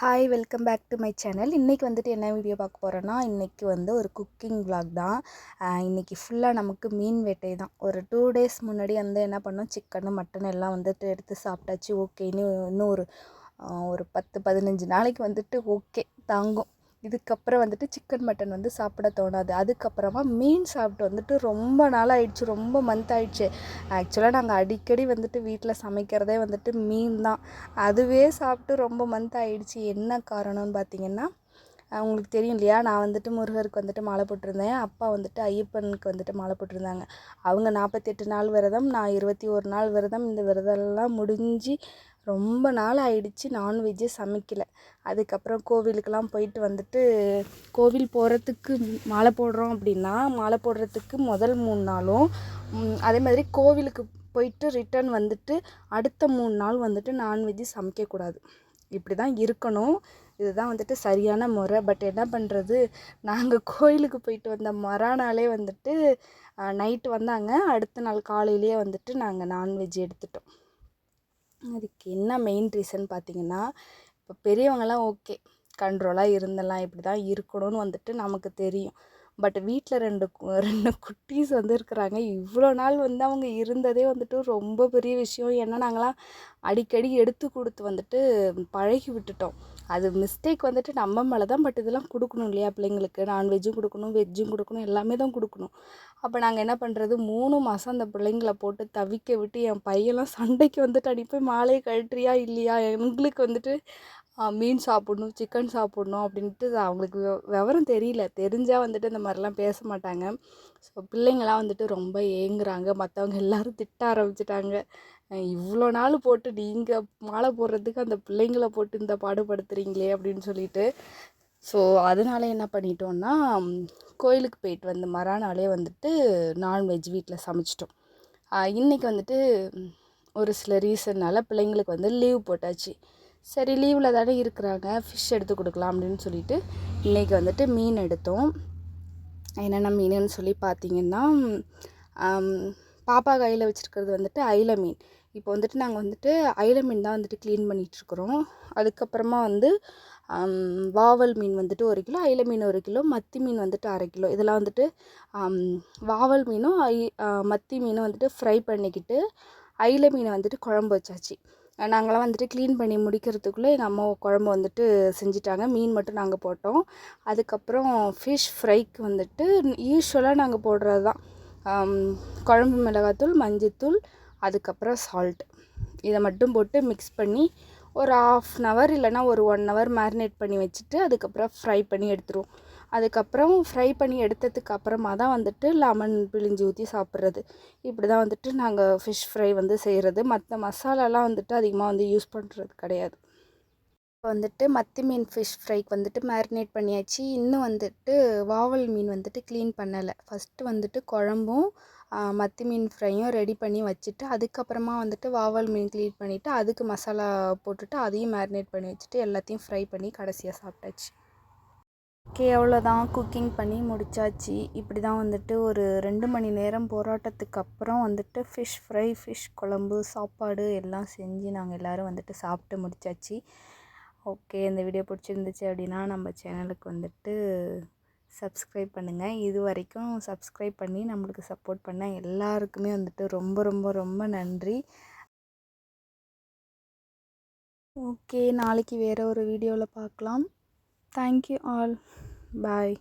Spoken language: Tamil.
Hi welcome back to my channel இன்றைக்கி வந்துட்டு என்ன வீடியோ பார்க்க போகிறோன்னா இன்றைக்கி வந்து ஒரு குக்கிங் விளாக் தான். இன்றைக்கி இன்னைக்கு ஃபுல்லாக நமக்கு மீன் வேட்டை தான். ஒரு டூ டேஸ் முன்னாடி வந்து என்ன பண்ணோம்? சிக்கனு மட்டன் எல்லாம் வந்துட்டு எடுத்து சாப்பிட்டாச்சு. ஓகேன்னு இன்னும் ஒரு ஒரு பத்து பதினஞ்சு நாளைக்கு வந்துட்டு ஓகே தாங்கும். இதுக்கப்புறம் வந்துட்டு சிக்கன் மட்டன் வந்து சாப்பிட தோணாது. அதுக்கப்புறமா மீன் சாப்பிட்டு வந்துட்டு ரொம்ப நாள் ஆயிடுச்சு. ரொம்ப மந்த் ஆயிடுச்சு. ஆக்சுவலாக நாங்கள் அடிக்கடி வந்துட்டு வீட்டில் சமைக்கிறதே வந்துட்டு மீன் தான். அதுவே சாப்பிட்டு ரொம்ப மந்த் ஆயிடுச்சு. என்ன காரணம்னு பார்த்தீங்கன்னா உங்களுக்கு தெரியும் இல்லையா? நான் வந்துட்டு முருகருக்கு வந்துட்டு மாலை போட்டிருந்தேன். அப்பா வந்துட்டு ஐயப்பனுக்கு வந்துட்டு மாலை போட்டிருந்தாங்க. அவங்க நாற்பத்தெட்டு நாள் விரதம் நான் இருபத்தி ஒரு நாள் விரதம். இந்த விரதம்லாம் முடிஞ்சு ரொம்ப நாள் ஆயிடுச்சு நான்வெஜ்ஜே சமைக்கலை. அதுக்கப்புறம் கோவிலுக்கெல்லாம் போயிட்டு வந்துட்டு கோவில் போகிறதுக்கு மாலை போடுறோம் அப்படின்னா மாலை போடுறதுக்கு முதல் மூணு நாளும் அதே மாதிரி கோவிலுக்கு போயிட்டு ரிட்டர்ன் வந்துட்டு அடுத்த மூணு நாள் வந்துட்டு நான்வெஜ்ஜு சமைக்கக்கூடாது இப்படி தான் இருக்கணும். இதுதான் வந்துட்டு சரியான முறை. பட் என்ன பண்ணுறது நாங்கள் கோயிலுக்கு போயிட்டு வந்த மறுநாளே வந்துட்டு நைட்டு வந்தாங்க. அடுத்த நாள் காலையிலேயே வந்துட்டு நாங்கள் நான்வெஜ் எடுத்துட்டோம். அதுக்கு என்ன மெயின் ரீசன் பார்த்தீங்கன்னா இப்போ பெரியவங்களாம் ஓகே கண்ட்ரோலாக இருந்தெல்லாம் இப்படி தான் இருக்கணும்னு வந்துட்டு நமக்கு தெரியும். பட் வீட்டில் ரெண்டு ரெண்டு குட்டீஸ் வந்து இருக்கிறாங்க. இவ்வளோ நாள் வந்து அவங்க இருந்ததே வந்துட்டு ரொம்ப பெரிய விஷயம். ஏன்னா நாங்களாம் அடிக்கடி எடுத்து கொடுத்து வந்துட்டு பழகி விட்டுட்டோம். அது மிஸ்டேக் வந்துட்டு நம்ம மேலே தான் பட் இதெல்லாம் கொடுக்கணும் இல்லையா பிள்ளைங்களுக்கு? நான்வெஜ்ஜும் கொடுக்கணும் வெஜ்ஜும் கொடுக்கணும் எல்லாமே தான் கொடுக்கணும். அப்போ நாங்கள் என்ன பண்ணுறது மூணு மாதம் அந்த பிள்ளைங்கள போட்டு தவிக்க விட்டு என் பையன்லாம் சண்டைக்கு வந்துட்டு அனுப்பி மாலையை கழட்டுறியா இல்லையா? எங்களுக்கு வந்துட்டு மீன் சாப்பிட்ணும் சிக்கன் சாப்பிட்ணும் அப்படின்ட்டு அவங்களுக்கு விவரம் தெரியல. தெரிஞ்சால் வந்துட்டு இந்த மாதிரிலாம் பேச மாட்டாங்க. ஸோ பிள்ளைங்களாம் வந்துட்டு ரொம்ப ஏங்குறாங்க. மற்றவங்க எல்லோரும் திட்ட ஆரம்பிச்சிட்டாங்க. இவ்வளோ நாள் போட்டு நீங்கள் மாலை போடுறதுக்கு அந்த பிள்ளைங்களை போட்டு இந்த பாடுபடுத்துகிறீங்களே அப்படின்னு சொல்லிட்டு. ஸோ அதனால என்ன பண்ணிட்டோம்னா கோயிலுக்கு போயிட்டு வந்து மறுநாளே வந்துட்டு நான்வெஜ் வீட்டில் சமைச்சிட்டோம். இன்றைக்கி வந்துட்டு ஒரு சில ரீசன்னால் பிள்ளைங்களுக்கு வந்து லீவ் போட்டாச்சு. சரி லீவில் தானே இருக்கிறாங்க ஃபிஷ் எடுத்து கொடுக்கலாம் அப்படின்னு சொல்லிட்டு இன்றைக்கி வந்துட்டு மீன் எடுத்தோம். என்னென்ன மீனுன்னு சொல்லி பார்த்தீங்கன்னா பாப்பா கையில் வச்சுருக்கிறது வந்துட்டு ஐல மீன். இப்போ வந்துட்டு நாங்கள் வந்துட்டு அயில மீன் தான் வந்துட்டு க்ளீன் பண்ணிகிட்ருக்குறோம் அதுக்கப்புறமா வந்து வாவல் மீன் வந்துட்டு ஒரு கிலோ ஐல மீன் ஒரு கிலோ மத்தி மீன் வந்துட்டு அரை கிலோ. இதெல்லாம் வந்துட்டு வாவல் மீனும் ஐ மத்தி மீனும் வந்துட்டு ஃப்ரை பண்ணிக்கிட்டு ஐல மீனை வந்துட்டு குழம்பு வச்சாச்சு. நாங்களாம் வந்துட்டு க்ளீன் பண்ணி முடிக்கிறதுக்குள்ளே எங்கள் அம்மா குழம்பு வந்துட்டு செஞ்சிட்டாங்க. மீன் மட்டும் நாங்கள் போட்டோம். அதுக்கப்புறம் ஃபிஷ் ஃப்ரைக்கு வந்துட்டு யூஸ்வலாக நாங்கள் போடுறது தான் குழம்பு மிளகாத்தூள் மஞ்சத்தூள் அதுக்கப்புறம் சால்ட் இதை மட்டும் போட்டு மிக்ஸ் பண்ணி ஒரு ஆஃப் அன் ஹவர் இல்லைன்னா ஒரு ஒன் ஹவர் மேரினேட் பண்ணி வச்சுட்டு அதுக்கப்புறம் ஃப்ரை பண்ணி எடுத்துருவோம். அதுக்கப்புறம் ஃப்ரை பண்ணி எடுத்ததுக்கு அப்புறமா தான் வந்துட்டு லெமன் பிழிஞ்சு ஊற்றி சாப்பிட்றது. இப்படி தான் வந்துட்டு நாங்கள் ஃபிஷ் ஃப்ரை வந்து செய்கிறது மற்ற மசாலாலாம் வந்துட்டு அதிகமாக வந்து யூஸ் பண்ணுறது கிடையாது. இப்போ வந்துட்டு மத்தி மீன் ஃபிஷ் ஃப்ரைக்கு வந்துட்டு மேரினேட் பண்ணியாச்சு. இன்னும் வந்துட்டு வாவல் மீன் வந்துட்டு க்ளீன் பண்ணலை. ஃபஸ்ட்டு வந்துட்டு குழம்பும் மத்தி மீன் ஃப்ரையும் ரெடி பண்ணி வச்சுட்டு அதுக்கப்புறமா வந்துட்டு வாவல் மீன் க்ளீன் பண்ணிவிட்டு அதுக்கு மசாலா போட்டுட்டு அதையும் மேரினேட் பண்ணி வச்சுட்டு எல்லாத்தையும் ஃப்ரை பண்ணி கடைசியாக சாப்பிட்டாச்சு. ஓகே அவ்வளோதான். குக்கிங் பண்ணி முடிச்சாச்சு. இப்படி தான் வந்துட்டு ஒரு ரெண்டு மணி நேரம் போராட்டத்துக்கு அப்புறம் வந்துட்டு ஃபிஷ் ஃப்ரை ஃபிஷ் குழம்பு சாப்பாடு எல்லாம் செஞ்சு நாங்கள் எல்லோரும் வந்துட்டு சாப்பிட்டு முடிச்சாச்சு. ஓகே இந்த வீடியோ பிடிச்சிருந்துச்சு அப்படின்னா நம்ம சேனலுக்கு வந்துட்டு சப்ஸ்கிரைப் பண்ணுங்கள் இது வரைக்கும் சப்ஸ்கிரைப் பண்ணி நம்மளுக்கு சப்போர்ட் பண்ண எல்லாருக்குமே வந்துட்டு ரொம்ப ரொம்ப ரொம்ப நன்றி. ஓகே நாளைக்கு வேறு ஒரு வீடியோவில் பார்க்கலாம் தேங்க்யூ ஆல் பாய்